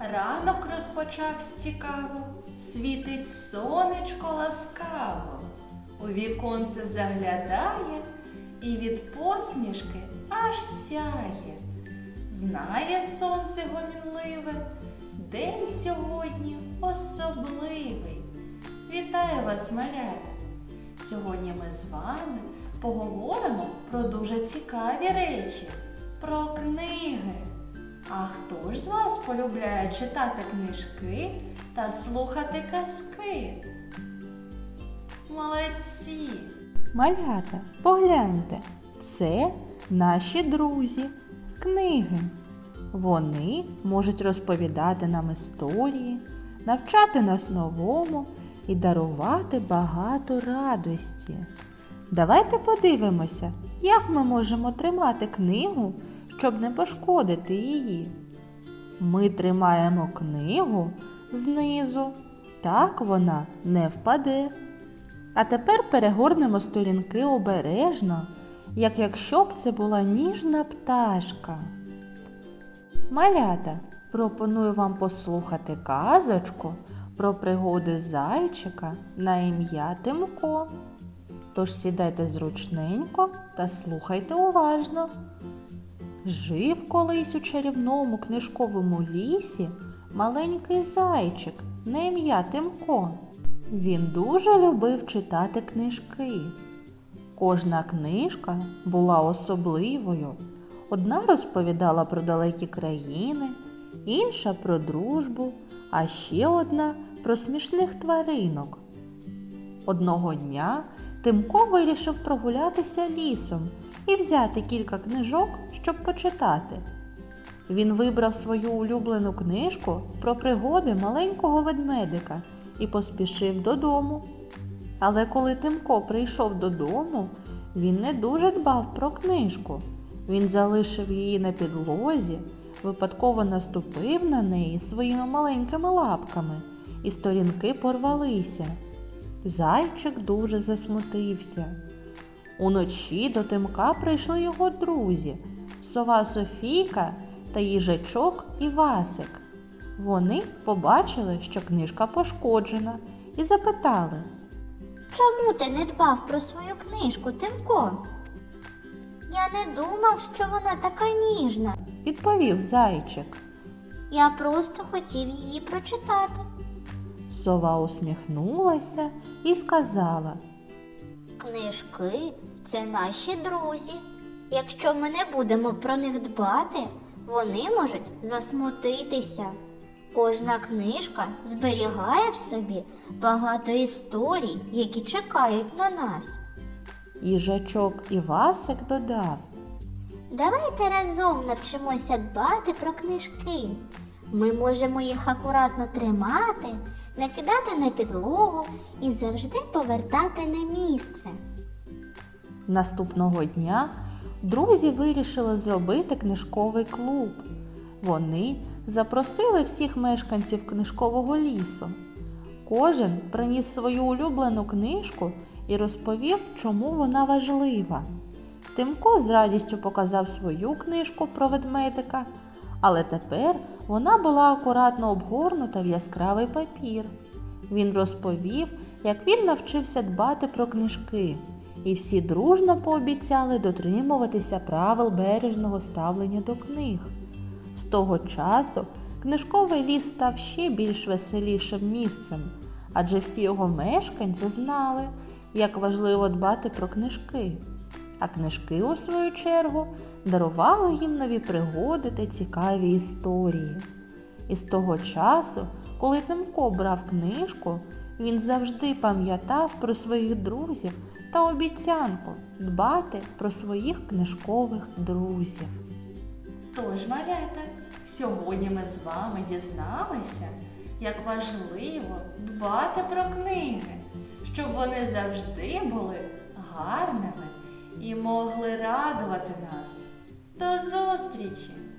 Ранок розпочався цікаво, світить сонечко ласкаво. У віконце заглядає і від посмішки аж сяє. Знає сонце гомінливе, день сьогодні особливий. Вітаю вас, малята! Сьогодні ми з вами поговоримо про дуже цікаві речі, про книги. А хто ж з вас полюбляє читати книжки та слухати казки? Молодці! Малята, погляньте, це наші друзі, книги. Вони можуть розповідати нам історії, навчати нас новому і дарувати багато радості. Давайте подивимося, як ми можемо тримати книгу, щоб не пошкодити її. Ми тримаємо книгу знизу, так вона не впаде. А тепер перегорнемо сторінки обережно, як якщо б це була ніжна пташка. Малята, пропоную вам послухати казочку про пригоди зайчика на ім'я Тимко. Тож сідайте зручненько та слухайте уважно. Жив колись у чарівному книжковому лісі маленький зайчик на ім'я Тимко. Він дуже любив читати книжки. Кожна книжка була особливою. Одна розповідала про далекі країни, інша про дружбу, а ще одна про смішних тваринок. Одного дня Тимко вирішив прогулятися лісом і взяти кілька книжок, щоб почитати. Він вибрав свою улюблену книжку про пригоди маленького ведмедика і поспішив додому. Але коли Тимко прийшов додому, він не дуже дбав про книжку. Він залишив її на підлозі, випадково наступив на неї своїми маленькими лапками, і сторінки порвалися. Зайчик дуже засмутився. Уночі до Тимка прийшли його друзі сова Софійка та їжачок Івасик. Вони побачили, що книжка пошкоджена, і запитали, Чому ти не дбав про свою книжку, Тимко? Я не думав, що вона така ніжна. відповів зайчик. Я просто хотів її прочитати. Сова усміхнулася і сказала, Книжки це наші друзі. Якщо ми не будемо про них дбати, вони можуть засмутитися. Кожна книжка зберігає в собі багато історій, які чекають на нас. їжачок Івасик додав. Давайте разом навчимося дбати про книжки. Ми можемо їх акуратно тримати, не кидати на підлогу і завжди повертати на місце. Наступного дня друзі вирішили зробити книжковий клуб. Вони запросили всіх мешканців книжкового лісу. Кожен приніс свою улюблену книжку і розповів, чому вона важлива. Тимко з радістю показав свою книжку про ведмедика, але тепер вона була акуратно обгорнута в яскравий папір. Він розповів, як він навчився дбати про книжки, і всі дружно пообіцяли дотримуватися правил бережного ставлення до книг. З того часу книжковий ліс став ще більш веселішим місцем, адже всі його мешканці знали, як важливо дбати про книжки. А книжки, у свою чергу, дарували їм нові пригоди та цікаві історії. І з того часу, коли Тимко брав книжку, він завжди пам'ятав про своїх друзів та обіцянку дбати про своїх книжкових друзів. Тож, малята, сьогодні ми з вами дізналися, як важливо дбати про книги, щоб вони завжди були гарними і могли радувати нас. До зустрічі!